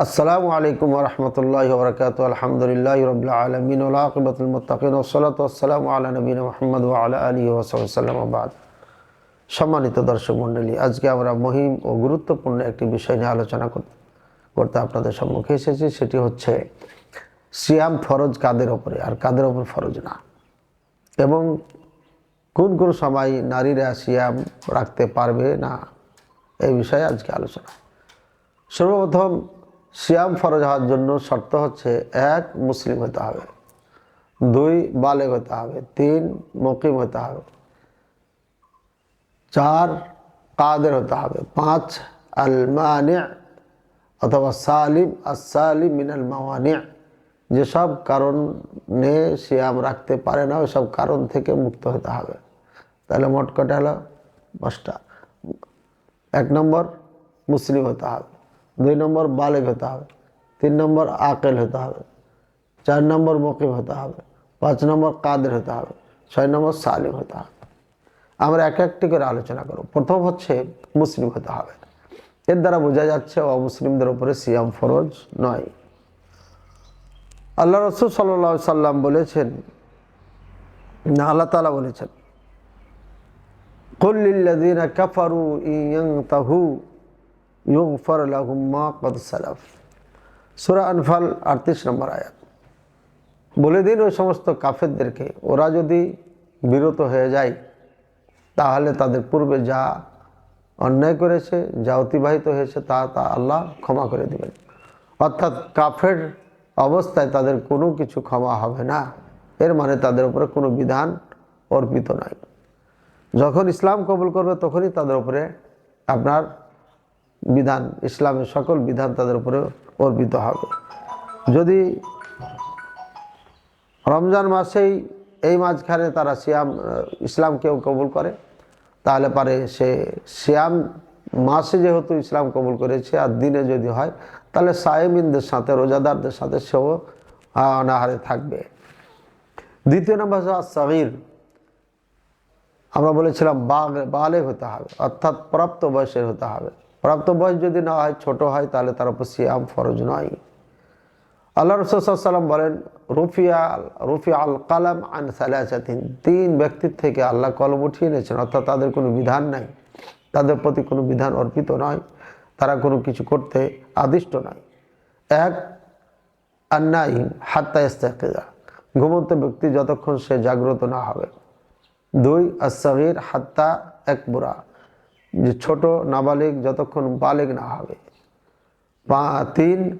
আসসালামু আলাইকুম রহমতুল্লাহ বরকাত আলহামদুলিল্লাহ রবিল আলমিন নবীন মোহাম্মদ আলা আলী ওসাল্লাম আবাদ সম্মানিত দর্শক মণ্ডলী, আজকে আমরা মহিম ও গুরুত্বপূর্ণ একটি বিষয় নিয়ে আলোচনা কর- করতে আপনাদের সম্মুখে এসেছি। সেটি হচ্ছে সিয়াম ফরজ কাদের ওপরে, আর কাদের ওপর ফরজ না? এবং কোন কোন সময় নারীরা সিয়াম রাখতে পারবে না? এই বিষয়ে আজকে আলোচনা। সর্বপ্রথম সিয়াম ফরজ হওয়ার জন্য শর্ত হচ্ছে, এক, মুসলিম হতে হবে। দুই, বালেগ হতে হবে। তিন, মকিম হতে হবে। চার, কাদের হতে হবে। পাঁচ আল মানে অথবা সালিম আসালিম মিনাল মাওয়ানি। যেসব কারণে সিয়াম রাখতে পারে না, ওইসব কারণ থেকে মুক্ত হতে হবে। তাহলে মোট কটা হলো? পাঁচটা। এক নম্বর, মুসলিম হতে হবে। দুই নম্বর বালেক হতে হবে, তিন নম্বর আকেল হতে হবে, চার নম্বর মকিম হতে হবে, পাঁচ নম্বর কাদের হতে হবে, ছয় নম্বর সালিম হতে হবে। আমরা এক একটি করে আলোচনা করব। প্রথম হচ্ছে মুসলিম হতে হবে। এর দ্বারা বোঝা যাচ্ছে অমুসলিমদের উপরে সিয়াম ফরজ নয়। আল্লাহ রসুল সাল্লা সাল্লাম বলেছেন, না, আল্লাহ তালা বলেছেন কল্লিল্লাদিন কফারু ইয়ং তাহু ইউফর আলহুম্মা কদ সালাফ। সুরা আনফাল আটত্রিশ নম্বর আয়াত। বলে দিন ওই সমস্ত কাফেরদেরকে, ওরা যদি বিরত হয়ে যায়, তাহলে তাদের পূর্বে যা অন্যায় করেছে, যা অতিবাহিত হয়েছে, তা তা আল্লাহ ক্ষমা করে দেবেন। অর্থাৎ কাফের অবস্থায় তাদের কোনো কিছু ক্ষমা হবে না। এর মানে তাদের উপরে কোনো বিধান অর্পিত নয়। যখন ইসলাম কবুল করবে, তখনই তাদের উপরে আপনার বিধান, ইসলামের সকল বিধান তাদের উপরে অর্পিত হবে। যদি রমজান মাসেই এই মাঝখানে তারা সিয়াম ইসলাম কেউ কবুল করে, তাহলে পারে সে সিয়াম মাসে যেহেতু ইসলাম কবুল করেছে আর দিনে যদি হয়, তাহলে সায়েমিনদের সাথে, রোজাদারদের সাথে সেও অনাহারে থাকবে। দ্বিতীয় নম্বর হচ্ছে আমরা বলেছিলাম বাঘ বালেগ হতে হবে, অর্থাৎ প্রাপ্ত বয়সের হতে হবে। প্রাপ্ত বয়স যদি না হয়, ছোট হয়, তাহলে তার উপর সিয়াম ফরজ নয়। আল্লাহ রসুলাম বলেন, রুফিয়া রুফি আল কালাম আন সালাসাতিন। তিন ব্যক্তির থেকে আল্লাহ কলম উঠিয়ে নিয়েছেন অর্থাৎ তাদের কোনো বিধান নাই। তাদের প্রতি কোনো বিধান অর্পিত নয়। তারা কোনো কিছু করতে আদিষ্ট নয়। এক আন্নাই হাত্তা ইস্তেকেজা ঘুমন্ত ব্যক্তি যতক্ষণ সে জাগ্রত না হবে। দুই আসাগির হাত্তা এক বুড়া যে ছোট নাবালিগ যতক্ষণ বালেগ না হবে। পা তিন,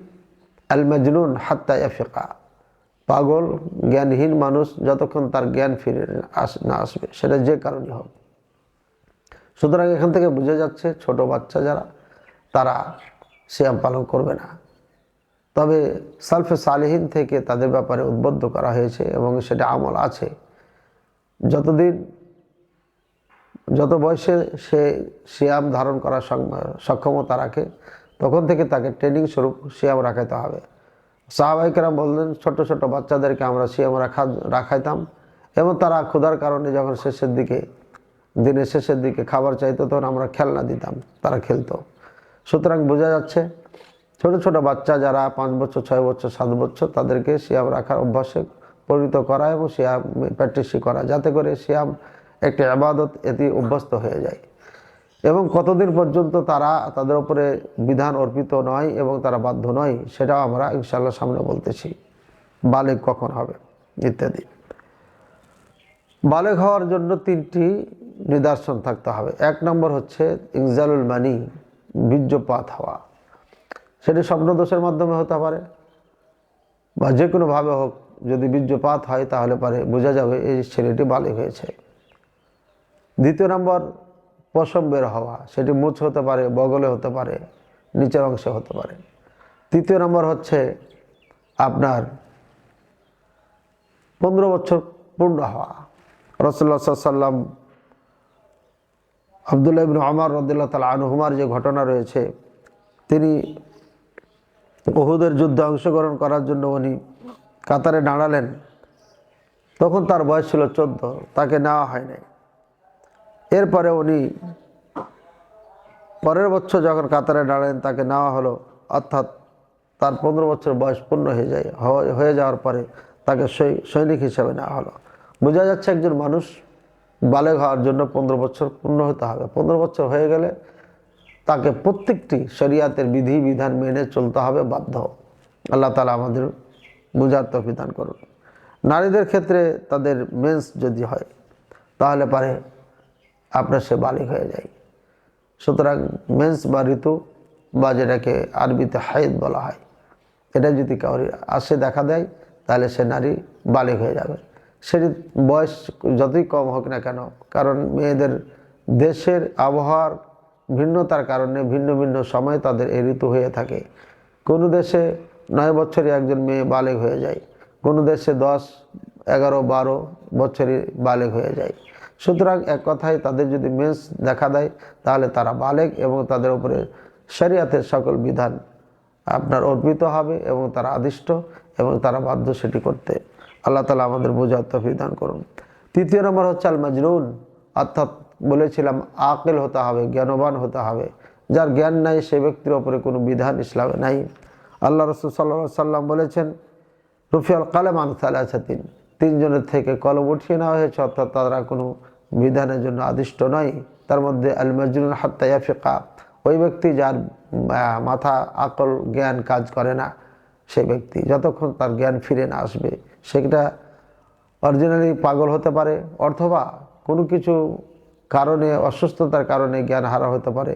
আল হাত্তা এফিকা পাগল, জ্ঞানহীন মানুষ যতক্ষণ তার জ্ঞান ফিরে আস- না আসবে, সেটা যে কারণে হোক। সুতরাং এখান থেকে বোঝা যাচ্ছে, ছোট বাচ্চা যারা, তারা শ্যাম পালন করবে না। তবে সালফে সালেহীন থেকে তাদের ব্যাপারে উদ্বুদ্ধ করা হয়েছে এবং সেটা আমল আছে। যতদিন যত বয়সে সে সিয়াম ধারণ করার সক্ষমতা রাখে, তখন থেকে তাকে ট্রেনিং স্বরূপ সিয়াম রাখাইতে হবে। সাহাবাহিকেরা বললেন ছোট ছোট বাচ্চাদেরকে আমরা সিয়াম রাখা, রাখাইতাম। এবং তারা ক্ষুধার কারণে যখন শেষের দিকে, দিনের শেষের দিকে খাবার চাইতো, তখন আমরা খেলনা দিতাম, তারা খেলতো। সুতরাং বোঝা যাচ্ছে, ছোট ছোট বাচ্চা যারা পাঁচ বছর, ছয় বছর, সাত বছর, তাদেরকে সিয়াম রাখার অভ্যাসে পরিণত করা এবং সিয়াম প্র্যাকটিসি করা। যাতে করে সিয়াম একটি আবাদত এটি অভ্যস্ত হয়ে যায়। এবং কতদিন পর্যন্ত তারা তাদের উপরে বিধান অর্পিত নয় এবং তারা বাধ্য নয়, সেটাও আমরা ইনশাল্লাহ সামনে বলতেছি। বালেক কখন হবে? ইত্যাদি। বালেক হওয়ার জন্য তিনটি নিদর্শন থাকতে হবে। এক নম্বর হচ্ছে ইনজালুল মানি, বীর্যপাত হওয়া। সেটি স্বপ্নদোষের মাধ্যমে হতে পারে বা যে কোনোভাবে হোক, যদি বীর্যপাত হয় তাহলে পারে। বোঝা যাবে এই ছেলেটি বালিক হয়েছে। দ্বিতীয় নম্বর, পশম বের হওয়া। সেটি মুছ হতে পারে, বগলে হতে পারে, নিচের অংশে হতে পারে। তৃতীয় নম্বর হচ্ছে আপনার পনেরো বছর পূর্ণ হওয়া। রসুল্লা সাল্লাম আবদুল্লাহ ইবিন আমার রদুল্লাহ তালা আনহুমার যে ঘটনা রয়েছে, তিনি ওহুদের যুদ্ধে অংশগ্রহণ করার জন্য উনি কাতারে দাঁড়ালেন তখন তার বয়স ছিল চোদ্দ, তাকে নেওয়া হয় নাই এরপরে উনি পরের বছর যখন কাতারে দাঁড়ালেন, তাকে নেওয়া হলো। অর্থাৎ তার পনেরো বছর বয়স পূর্ণ হয়ে যায় হয়ে- যাওয়ার পরে তাকে সৈনিক হিসাবে নেওয়া হলো। বোঝা যাচ্ছে একজন মানুষ বালেগ হওয়ার জন্য পনেরো বছর পূর্ণ হতে হবে। পনেরো বছর হয়ে গেলে তাকে প্রত্যেকটি শরিয়াতের বিধি, বিধান মেনে চলতে হবে, বাধ্য আল্লাহ তালা আমাদের বুঝার তফিদান করুন। নারীদের ক্ষেত্রে তাদের মেন্স যদি হয়, তাহলে পারে আপনার সে বালিক হয়ে যায়। সুতরাং মেন্স বা ঋতু বা যেটাকে আরবিতে হাইদ বলা হয়, এটা যদি কাউরি আসে দেখা দেয়, তাহলে সে নারী বালিক হয়ে যাবে। সেটি বয়স যতই কম হোক না কেন, কারণ মেয়েদের দেশের আবহাওয়ার ভিন্নতার কারণে ভিন্ন ভিন্ন সময় তাদের এই ঋতু হয়ে থাকে। কোনো দেশে নয় বছরে একজন মেয়ে বালেগ হয়ে যায়, কোনো দেশে দশ, এগারো, বারো বছরে বালেগ হয়ে যায়। সুতরাং এক কথায় তাদের যদি মেন্স দেখা দেয়, তাহলে তারা বালেক এবং তাদের উপরে শরিয়াতের সকল বিধান আপনার অর্পিত হবে এবং তারা আদিষ্ট এবং তারা বাধ্য সেটি করতে। আল্লাহ তালা আমাদের বোঝার তফিক দান করুন। তৃতীয় নম্বর হচ্ছে আল মাজরুন অর্থাৎ বলেছিলাম, আকেল হতে হবে, জ্ঞানবান হতে হবে। যার জ্ঞান নাই, সে ব্যক্তির ওপরে কোনো বিধান ইসলামে নাই। আল্লাহ রসুল সাল্লা সাল্লাম বলেছেন, রুফিয়াল কালেম আনসালাসাতিন তিনজনের থেকে কলম উঠিয়ে নেওয়া হয়েছে, অর্থাৎ তারা কোনো বিধানের জন্য আদিষ্ট নয়। তার মধ্যে আল মজরুল হাত্তাইয়া ফিকা ওই ব্যক্তি যার মাথা, আকল, জ্ঞান কাজ করে না সে ব্যক্তি যতক্ষণ তার জ্ঞান ফিরে না আসবে, সেটা অরিজিনালি পাগল হতে পারে, অথবা কোনো কিছু কারণে, অসুস্থতার কারণে জ্ঞান হারা হতে পারে,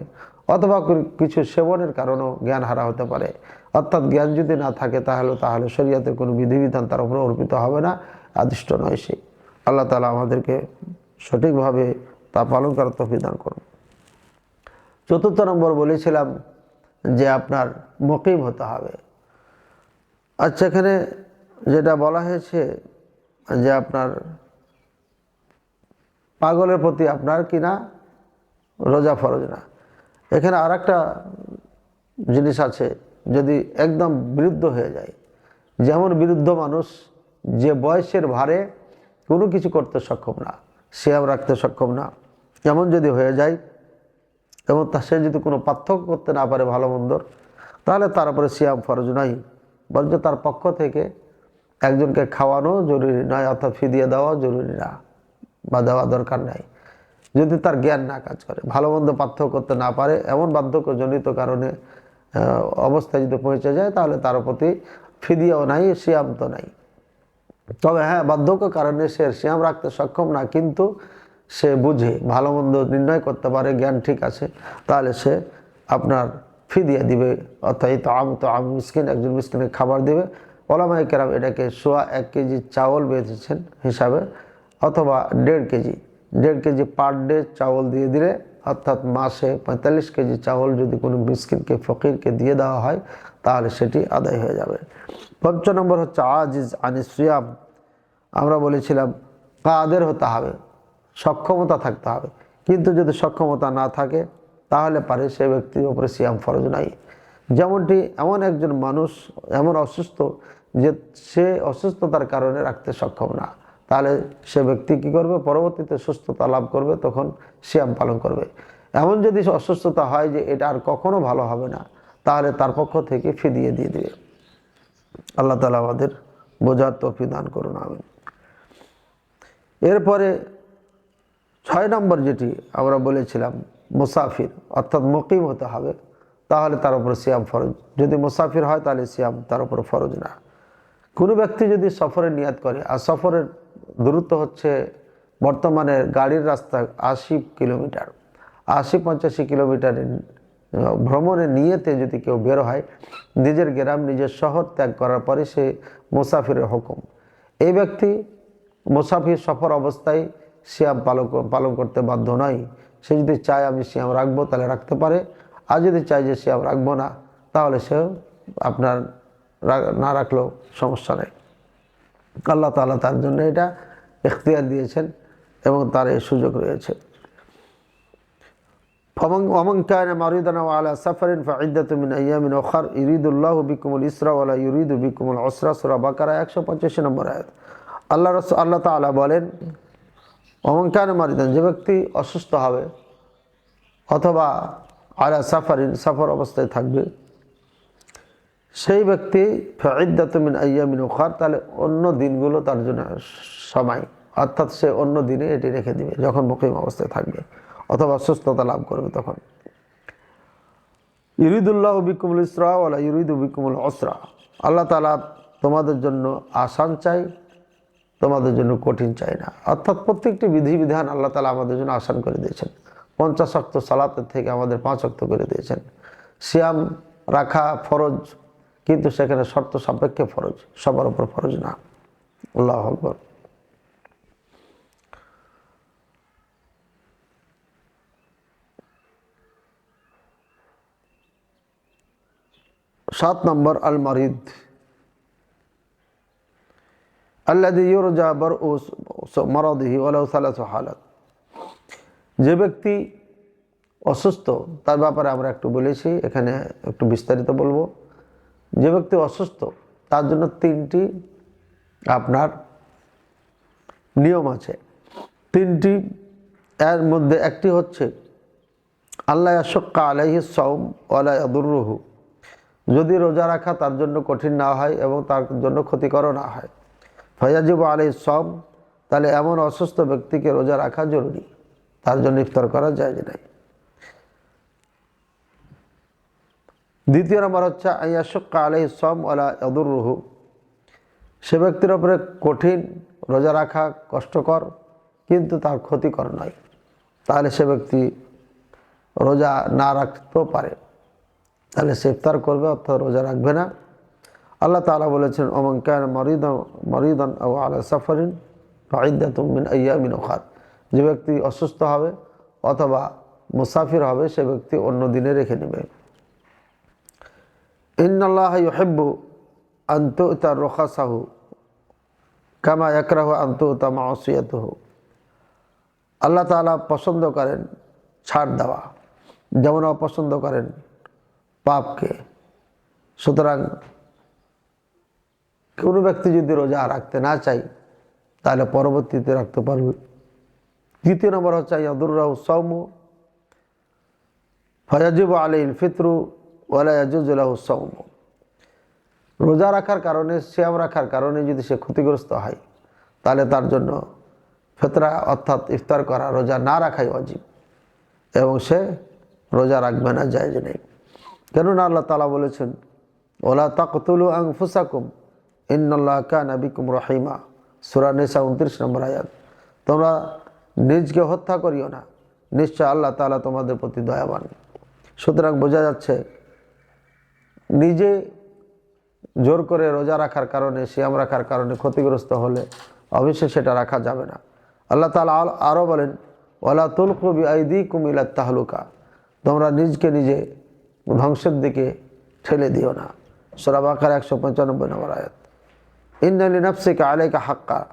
অথবা কিছু সেবনের কারণেও জ্ঞান হারা হতে পারে। অর্থাৎ জ্ঞান যদি না থাকে তাহলে তাহলে শরীয়তের কোনো বিধিবিধান তার উপরে অর্পিত হবে না, আদিষ্ট নয় সে। আল্লাহ তালা আমাদেরকে সঠিকভাবে তা পালন করার তফিদান করুন। চতুর্থ নম্বর বলেছিলাম যে আপনার মকিম হতে হবে। আচ্ছা এখানে যেটা বলা হয়েছে যে আপনার পাগলের প্রতি আপনার কি না? রোজা ফরজ না। এখানে আর একটা জিনিস আছে, যদি একদম বিরুদ্ধ হয়ে যায়। যেমন বিরুদ্ধ মানুষ যে বয়সের ভারে কোনো কিছু করতে সক্ষম না। সিয়াম রাখতে সক্ষম না। এমন যদি হয়ে যায়, এবং তা সে যদি কোনো পার্থক্য করতে না পারে ভালো মন্দর, তাহলে তার উপরে সিয়াম ফরজ নয়। বরঞ্চ তার পক্ষ থেকে একজনকে খাওয়ানো জরুরি নয়, অর্থাৎ ফিদিয়ে দেওয়া জরুরি না বা দেওয়া দরকার নাই। যদি তার জ্ঞান না কাজ করে, ভালো মন্দ পার্থক্য করতে না পারে, এমন বার্ধক্যজনিত কারণে অবস্থায় যদি পৌঁছে যায়, তাহলে তার প্রতি ফিদিয়াও নাই, সিয়াম তো নাই। তবে হ্যাঁ বার্ধক্য কারণে সে সিয়াম রাখতে সক্ষম না, কিন্তু সে বুঝে, ভালো মন্দ নির্ণয় করতে পারে, জ্ঞান ঠিক আছে, তাহলে সে আপনার ফি দিয়ে দিবে, অর্থাৎ তো আম তো আম মিসকিন, একজন মিসকিনের খাবার দিবে। ওলামাই কেরাম এটাকে সোয়া এক কেজি চাউল বেঁধেছেন হিসাবে, অথবা দেড় কেজি দেড় কেজি পার ডে চাউল দিয়ে দিলে, অর্থাৎ মাসে পঁয়তাল্লিশ কেজি চাউল যদি কোনো মিসকিনকে, ফকিরকে দিয়ে দেওয়া হয়, তাহলে সেটি আদায় হয়ে যাবে। পঞ্চ নম্বর হচ্ছে আজিজ আনিসিয়াম আমরা বলেছিলাম, কাদের হতে হবে? সক্ষমতা থাকতে হবে। কিন্তু যদি সক্ষমতা না থাকে, তাহলে পারে সে ব্যক্তির উপরে সিয়াম ফরজ নাই। যেমনটি এমন একজন মানুষ, এমন অসুস্থ, যে সে অসুস্থতার কারণে রাখতে সক্ষম না। তাহলে সে ব্যক্তি কি করবে? পরবর্তীতে সুস্থতা লাভ করবে, তখন সিয়াম পালন করবে। এমন যদি অসুস্থতা হয় যে এটা আর কখনো ভালো হবে না, তাহলে তার পক্ষ থেকে ফিদিয়ে দিয়ে দিবে। আল্লাহ তালা আমাদের বোঝার তৌফিক দান করুন, আমিন। এরপরে ছয় নম্বর যেটি আমরা বলেছিলাম, মুসাফির, অর্থাৎ মুকিম হতে হবে, তাহলে তার উপর সিয়াম ফরজ। যদি মুসাফির হয়, তাহলে সিয়াম তার উপর ফরজ না। কোনো ব্যক্তি যদি সফরের নিয়াত করে, আর সফরের দূরত্ব হচ্ছে বর্তমানে গাড়ির রাস্তা আশি কিলোমিটার, আশি পঞ্চাশি কিলোমিটারের ভ্রমণের নিয়েতে যদি কেউ বের হয়, নিজের গ্রাম, নিজের শহর ত্যাগ করার পরে সে মুসাফিরের হুকুম। এই ব্যক্তি মুসাফির সফর অবস্থায় সিয়াম পালন পালন করতে বাধ্য নয়। সে যদি চায় আমি সিয়াম রাখব, তাহলে রাখতে পারে। আর যদি চায় যে সিয়াম রাখব না, তাহলে সে আপনার না রাখলেও সমস্যা নেই। আল্লাহ তাআলা তার জন্য এটা এখতিয়ার দিয়েছেন এবং তার এই সুযোগ রয়েছে। অমং অমং কায়ন মারুদানা আলা সাফারিন ফাইদাতুমিন আয়ামিন ওখার ইরিদুল্লাহ বিকুমুল ইসরা ওয়ালা ইউরিদু বিকুমুল অসরা সুরা বাকারা একশো পঞ্চাশি নম্বর আয়াত। আল্লাহ রস আল্লাহ তালা বলেন অমং কায়ন মারুদান যে ব্যক্তি অসুস্থ হবে অথবা আলা সাফারিন, সাফর অবস্থায় থাকবে, সেই ব্যক্তি ফাইদাতুমিন আয়ামিন ওখার তাহলে অন্য দিনগুলো তার জন্য সময়। অর্থাৎ সে অন্য দিনে এটি রেখে দিবে, যখন মুকিম অবস্থায় থাকবে। অথবা সুস্থতা লাভ করবে তখন। ইরিদুল্লাহ বিকুমুল ইসরা ওলা ইরিদু বিকুমুল অসরা আল্লাহ তালা তোমাদের জন্য আসান চাই, তোমাদের জন্য কঠিন চাই না। অর্থাৎ প্রত্যেকটি বিধিবিধান আল্লাহ তালা আমাদের জন্য আসান করে দিয়েছেন। পঞ্চাশ অক্ত সালাতের থেকে আমাদের পাঁচ অক্ত করে দিয়েছেন। সিয়াম রাখা ফরজ, কিন্তু সেখানে শর্ত সাপেক্ষে ফরজ, সবার উপর ফরজ না। আল্লাহ আকবর। সাত নম্বর আল মারিদ ইউরজা বর মরদিহি হালাত। যে ব্যক্তি অসুস্থ, তার ব্যাপারে আমরা একটু বলেছি, এখানে একটু বিস্তারিত বলব। যে ব্যক্তি অসুস্থ, তার জন্য তিনটি আপনার নিয়ম আছে। তিনটি, এর মধ্যে একটি হচ্ছে আল্লাহ আশক্কা আলাইহি সৌম আদুর আদুরুহু যদি রোজা রাখা তার জন্য কঠিন না হয় এবং তার জন্য ক্ষতিকরও না হয়। ফয়াজিব আলাই সব তাহলে এমন অসুস্থ ব্যক্তিকে রোজা রাখা জরুরি। তার জন্য ইফতার করা যায় নাই। দ্বিতীয় নম্বর হচ্ছে আয়াশক্কা আলাই সম আলা রুহু সে ব্যক্তির ওপরে কঠিন রোজা রাখা কষ্টকর, কিন্তু তার ক্ষতিকর নয়। তাহলে সে ব্যক্তি রোজা না রাখতেও পারে। তাহলে সে ইফতার করবে অর্থাৎ রোজা রাখবে না। আল্লাহ তালা বলেছেন, ওমন ক্যান মরিদ মরিদন ও আলা সাফরিন ওখাত যে ব্যক্তি অসুস্থ হবে অথবা মুসাফির হবে, সে ব্যক্তি অন্য দিনে রেখে নেবে। ইন্নআল্লাহ আন্ত তার রখাসাহু কামা একরাহ আন্ত তামা অসিয়াতহু আল্লাহ তালা পছন্দ করেন ছাড় দেওয়া। যেমন অপছন্দ করেন পাপকে। সুতরাং কোনো ব্যক্তি যদি রোজা রাখতে না চাই তাহলে পরবর্তীতে রাখতে পারবে। দ্বিতীয় নম্বর হচ্ছে ইয়াদুর্রাহ সৌম ফয়াজিব আলীল ফিতরু ওয়ালাজুজুল্লাহ সৌম রোজা রাখার কারণে শ্যাম রাখার কারণে যদি সে ক্ষতিগ্রস্ত হয়, তাহলে তার জন্য ফেতরা অর্থাৎ ইফতার করা, রোজা না রাখাই অজীব এবং সে রোজা রাখবে না যায় নেই। কেননা আল্লাহ তালা বলেছেন, ওলা তাকতুলু আং ফুসাকুম ইন্নআল্লাহ কান আবিকুম রহিমা। সুরা নেশা উনত্রিশ নম্বর আয়াত। তোমরা নিজকে হত্যা করিও না, নিশ্চয় আল্লাহ তালা তোমাদের প্রতি দয়াবান। সুতরাং বোঝা যাচ্ছে, নিজে জোর করে রোজা রাখার কারণে শ্যাম রাখার কারণে ক্ষতিগ্রস্ত হলে অবশ্যই সেটা রাখা যাবে না। আল্লাহ তালা আরও বলেন, ওলা তুলকবি আইদি কুমিলা তাহলুকা। তোমরা নিজকে নিজে ধ্বংসের দিকে ঠেলে দিও না। সোরাবাকার একশো পঁচানব্বই নম্বর আয়াত। ইন্দালি নফসিকা আলাইকা হাক্কা।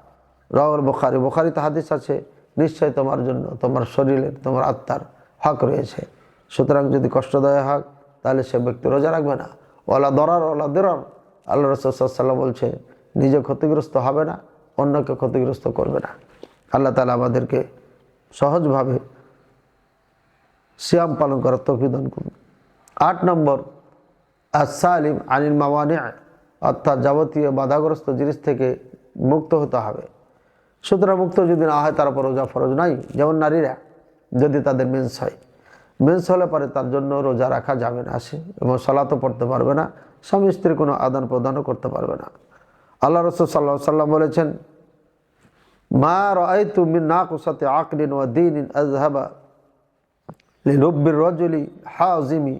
রাওয়াল বোখারি। বোখারিতে হাদিস আছে, নিশ্চয় তোমার জন্য, তোমার শরীরের, তোমার আত্মার হক রয়েছে। সুতরাং যদি কষ্টদায়ক হক, তাহলে সে ব্যক্তি রোজা রাখবে না। OLA দরার OLA দেরার। আল্লাহ রসুল্লাহ বলছে, নিজে ক্ষতিগ্রস্ত হবে না, অন্যকে ক্ষতিগ্রস্ত করবে না। আল্লাহ তালা আমাদেরকে সহজভাবে সিয়াম পালন করার তৌফিদান করুন। আট নম্বর আসালিম আনিল মাওয়ানি অর্থাৎ যাবতীয় বাধাগ্রস্ত জিনিস থেকে মুক্ত হতে হবে। সুতরাং মুক্ত যদি না হয় তার উপর রোজা ফরজ নাই। যেমন নারীরা, যদি তাদের মেন্স হয়। মেন্স হলে পরে তার জন্য রোজা রাখা যাবে না আসে এবং সলাতও পড়তে পারবে না। স্বামী স্ত্রীর কোনো আদান প্রদানও করতে পারবে না। আল্লাহ রসুল সাল্লাহ সাল্লাম বলেছেন, মা রায় তুমি না কুসাতে আকলিন ও দিন আজহাবা লিরব্বির রজলি হাজিমি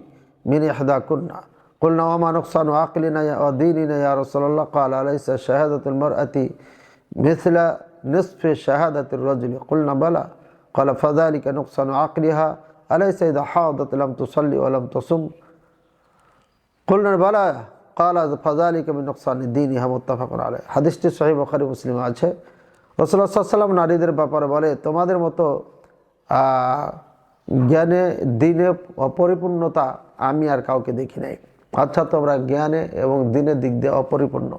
من إحدى كنا قلنا وما نقصان عقلنا وديننا يا رسول الله قال أليس شهادة المرأة مثل نصف شهادة الرجل قلنا بلى قال فذلك نقصان عقلها أليس إذا حاضت لم تصلي ولم تصم قلنا بلى قال فذلك من نقصان دينها متفق عليه হাদিসটি সহিহ বুখারী মুসলিম আছে রাসূলুল্লাহ সাল্লাল্লাহু আলাইহি ওয়াসাল্লাম নারীদের ব্যাপারে বলে তোমাদের মতো জ্ঞানে, দিনে অপরিপূর্ণতা আমি আর কাউকে দেখি নাই। আচ্ছা তোমরা জ্ঞানে এবং দিনের দিক দিয়ে অপরিপূর্ণ।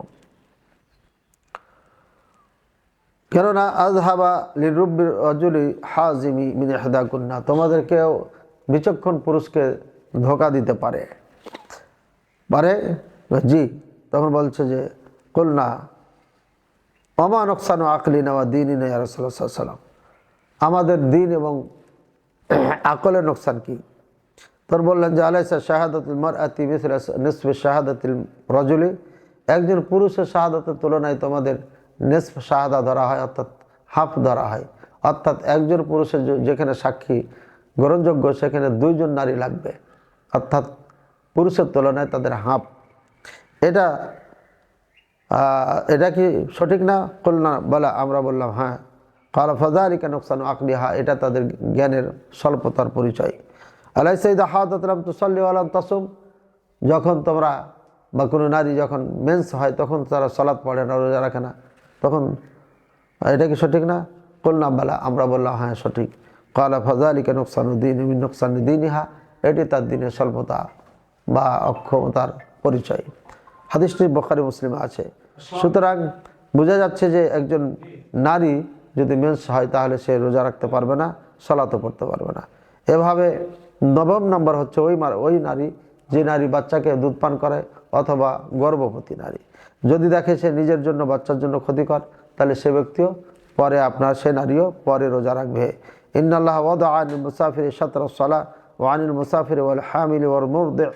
কেননা আজ আজহাবা লিরুব্বির অজুলি হাজিমি মিনে হেদাকুন্না তোমাদেরকেও বিচক্ষণ পুরুষকে ধোকা দিতে পারে। পারে? জি, তখন বলছে যে, কলনা অমা নকসান আকলি নেওয়া দিনই নেই রসুল্লাহ সাল্লাম আমাদের দিন এবং আকলের নোকসান কি? তোর বললেন যে, আলাইসা শাহাদাতুল মার আতি নিসফে শাহাদাতুল রজুলি। একজন পুরুষের শাহাদাতের তুলনায় তোমাদের নিসফ শাহাদা ধরা হয়, অর্থাৎ হাফ ধরা হয়। অর্থাৎ একজন পুরুষের যেখানে সাক্ষী গ্রহণযোগ্য, সেখানে দুইজন নারী লাগবে। অর্থাৎ পুরুষের তুলনায় তাদের হাফ। এটা এটা কি সঠিক না? কল্যাণ বলা, আমরা বললাম হ্যাঁ। কালা ফজারিকা নোকসান আকলি হা এটা তাদের জ্ঞানের স্বল্পতার পরিচয়। আলাই সঈদ হাতলাম তুসল্লি আলাম তাসুম, যখন তোমরা বা কোনো নারী যখন মেন্স হয়, তখন তারা সলাৎ পড়ে না, রোজা রাখে না। তখন, এটা কি সঠিক না? কল্যাণ বলা, আমরা বললাম হ্যাঁ সঠিক। কালা ফজালিকা নোকসান দিন নোকসান দিন ইহা এটি তার দিনের স্বল্পতা বা অক্ষমতার পরিচয়। হাদিসটি বখারি মুসলিমে আছে। সুতরাং বোঝা যাচ্ছে যে একজন নারী যদি মেন্স হয় তাহলে সে রোজা রাখতে পারবে না সলাতে পড়তে পারবে না। এভাবে নবম নম্বর হচ্ছে ওই ওই নারী, যে নারী বাচ্চাকে দুধ পান করে অথবা গর্ভবতী নারী। যদি দেখে সে নিজের জন্য বাচ্চার জন্য ক্ষতিকর, তাহলে সে ব্যক্তিও পরে আপনার সে নারীও পরে রোজা রাখবে। ইন্নাল্লাহ ওয়াদা আনিল মুসাফির সতর সালা ওয়ানিল মুসাফির ওয়াল হামিল ওয়াল মুরদে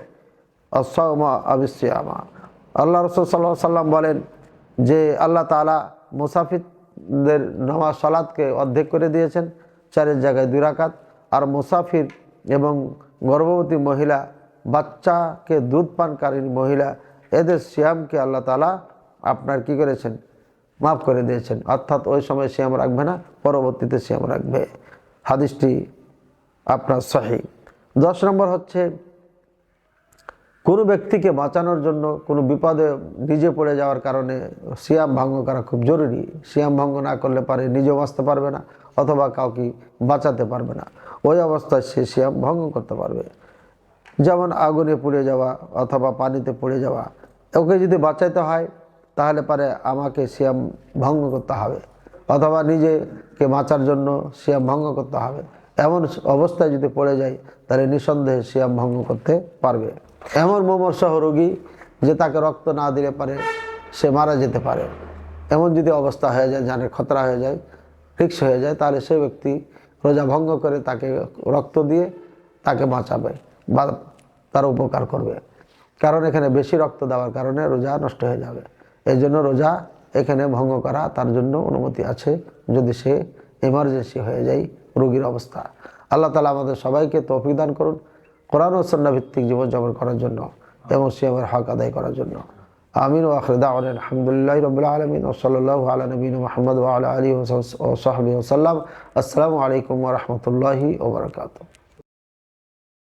আল্লাহ রসুল সাল্লাহ সাল্লাম বলেন যে আল্লাহ তালা মুসাফিরদের নামাজ সালাদকে অর্ধেক করে দিয়েছেন, চারের জায়গায় দুই রাকাত। আর মুসাফির এবং গর্ভবতী মহিলা, বাচ্চাকে দুধ পানকারী মহিলা, এদের শ্যামকে আল্লাহ তালা আপনার কি করেছেন? মাফ করে দিয়েছেন। অর্থাৎ ওই সময় শ্যাম রাখবে না, পরবর্তীতে শ্যাম রাখবে। হাদিসটি আপনার সহি। দশ নম্বর হচ্ছে কোনো ব্যক্তিকে বাঁচানোর জন্য কোনো বিপদে নিজে পড়ে যাওয়ার কারণে সিয়াম ভঙ্গ করা খুব জরুরি। সিয়াম ভঙ্গ না করলে পারে নিজে বাঁচতে পারবে না অথবা কাউকে বাঁচাতে পারবে না। ওই অবস্থায় সে সিয়াম ভঙ্গ করতে পারবে। যেমন আগুনে পুড়ে যাওয়া অথবা পানিতে পড়ে যাওয়া। ওকে যদি বাঁচাইতে হয়, তাহলে পারে আমাকে সিয়াম ভঙ্গ করতে হবে। অথবা নিজেকে বাঁচার জন্য সিয়াম ভঙ্গ করতে হবে। এমন অবস্থায় যদি পড়ে যায়, তাহলে নিঃসন্দেহে সিয়াম ভঙ্গ করতে পারবে। এমন মোমরসহ রোগী যে তাকে রক্ত না দিলে পারে, সে মারা যেতে পারে। এমন যদি অবস্থা হয়ে যায় জানের খতরা হয়ে যায়, রিক্স হয়ে যায়, তাহলে সে ব্যক্তি রোজা ভঙ্গ করে তাকে রক্ত দিয়ে তাকে বাঁচাবে বা তার উপকার করবে। কারণ এখানে বেশি রক্ত দেওয়ার কারণে রোজা নষ্ট হয়ে যাবে। এই জন্য রোজা এখানে ভঙ্গ করা তার জন্য অনুমতি আছে। যদি সে এমার্জেন্সি হয়ে যায়, রোগীর অবস্থা। আল্লাহ তালা আমাদের সবাইকে তৌফিক দান করুন। কোরআন ও সন্না ভিত্তিক জীবনযাপন করার জন্য এবং সিয়ামের হক আদায় করার জন্য। আমিন ও আখরদা আলহামদুলিল্লাহ রবিল্লা আলমিন ও সাল্লাহ আলা নবীন আলী ও সাহাবি ওসাল্লাম আসসালামু আলাইকুম রহমতুল্লাহি ওবরাকাতু